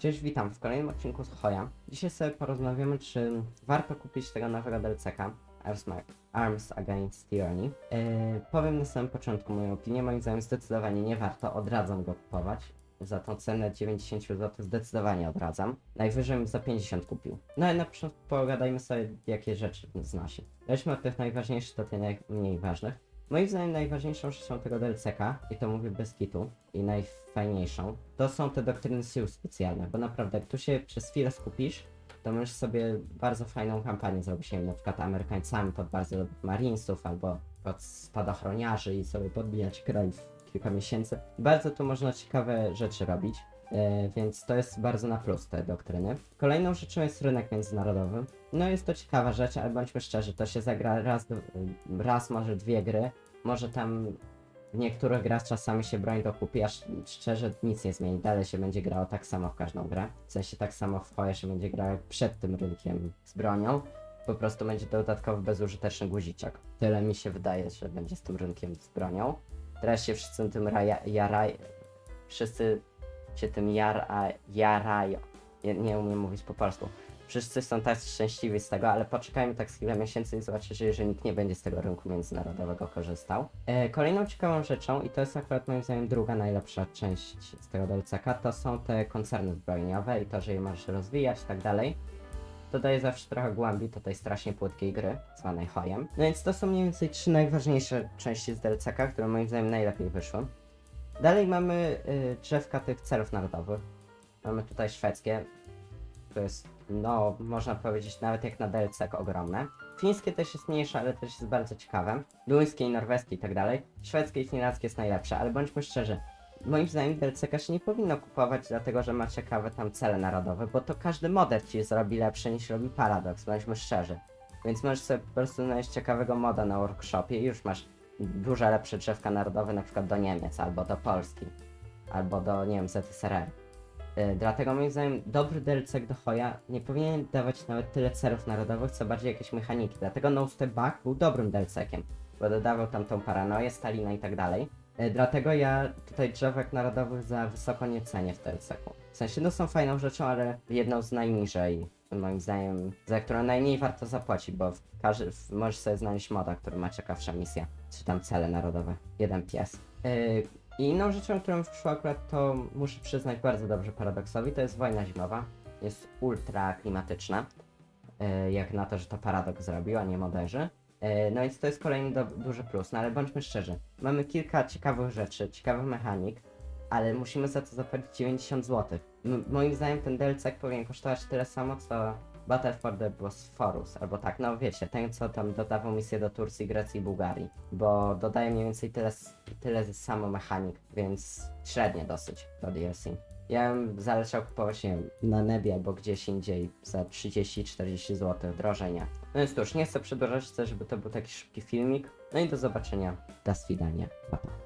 Cześć, witam w kolejnym odcinku z Hoja. Dzisiaj sobie porozmawiamy, czy warto kupić tego nowego DLC-ka Arms, Against Tyranny. Yy, powiem na samym początku moją opinię, moim zdaniem zdecydowanie nie warto, odradzam go kupować. Za tą cenę 90 zł zdecydowanie odradzam. Najwyżej bym za 50 kupił. No ale na początku pogadajmy sobie, jakie rzeczy znosi. Lećmy od tych najważniejszych do tych najmniej ważnych. Moim zdaniem najważniejszą rzeczą tego DLC-ka, i to mówię bez kitu, i najfajniejszą, to są te doktryny sił specjalnych, bo naprawdę jak tu się przez chwilę skupisz, to możesz sobie bardzo fajną kampanię zrobić, nie wiem, na przykład Amerykańcami pod dobrych Marinesów, albo pod spadochroniarzy i sobie podbijać kraj w kilka miesięcy. Bardzo tu można ciekawe rzeczy robić. E, Więc to jest bardzo na plus te doktryny. Kolejną rzeczą jest rynek międzynarodowy. No jest to ciekawa rzecz, ale bądźmy szczerzy, to się zagra raz, raz może dwie gry. Może tam w niektórych grach czasami się broń dokupi, aż szczerze nic nie zmieni. Dalej się będzie grało tak samo w każdą grę. W sensie tak samo w Hoje się będzie grało jak przed tym rynkiem z bronią. Po prostu będzie dodatkowy bezużyteczny guziczek. Tyle mi się wydaje, że będzie z tym rynkiem z bronią. Teraz się wszyscy tym raja, jaraj, wszyscy się tym jara, jarają. Nie, nie umiem mówić po polsku. Wszyscy są tak szczęśliwi z tego, ale poczekajmy tak z kilka miesięcy i zobaczycie, że nikt nie będzie z tego rynku międzynarodowego korzystał. E, kolejną ciekawą rzeczą, i to jest akurat moim zdaniem druga najlepsza część z tego DLC-ka, to są te koncerny zbrojeniowe i to, że je możesz rozwijać i tak dalej. To daje zawsze trochę głębi do tej strasznie płytkiej gry, zwanej hojem. No więc to są mniej więcej trzy najważniejsze części z DLC-ka, które moim zdaniem najlepiej wyszły. Dalej mamy y, drzewka tych celów narodowych. Mamy tutaj szwedzkie. To jest, no, można powiedzieć, nawet jak na DLC ogromne. Fińskie też jest mniejsze, ale też jest bardzo ciekawe. Duńskie i norweskie i tak dalej. Szwedzkie i finlandzkie jest najlepsze, ale bądźmy szczerzy. Moim zdaniem DLC się nie powinno kupować, dlatego że ma ciekawe tam cele narodowe, bo to każdy model ci zrobi lepsze niż robi Paradox, bądźmy szczerzy. Więc możesz sobie po prostu znaleźć ciekawego moda na workshopie i już masz dużo lepsze drzewka narodowe, na przykład do Niemiec, albo do Polski, albo do, nie wiem, ZSRR. Yy, dlatego moim zdaniem dobry DLC do Hoja nie powinien dawać nawet tyle celów narodowych, co bardziej jakieś mechaniki. Dlatego No Step Back był dobrym DLC-kiem, bo dodawał tam tą paranoję, Stalina i tak dalej. Yy, dlatego ja tutaj drzewek narodowych za wysoko nie cenię w DLC-ku. W sensie, no są fajną rzeczą, ale jedną z najniżej, moim zdaniem, za którą najmniej warto zapłacić, bo w każdy, w, możesz sobie znaleźć moda, który ma ciekawsza misja, czy tam cele narodowe. Jeden pies. Yy, I inną rzeczą, którą wyszła akurat, to muszę przyznać bardzo dobrze paradoksowi, to jest wojna zimowa. Jest ultra klimatyczna. Yy, jak na to, że to paradoks zrobił, a nie moderzy. Yy, no więc to jest kolejny do, duży plus, no ale bądźmy szczerzy. Mamy kilka ciekawych rzeczy, ciekawych mechanik, ale musimy za to zapłacić 90 zł. M- moim zdaniem ten DLC powinien kosztować tyle samo, co Battle for the Bosphorus, albo tak, no wiecie, ten co tam dodawał misję do Turcji, Grecji i Bułgarii, bo dodaje mniej więcej tyle, tyle samo mechanik, więc średnie dosyć do DLC. Ja bym zalecał kupować, nie na Nebie albo gdzieś indziej za 30-40 zł, drożej nie. No więc cóż, nie chcę przedłużać, chcę, żeby to był taki szybki filmik. No i do zobaczenia, do swidania, pa pa.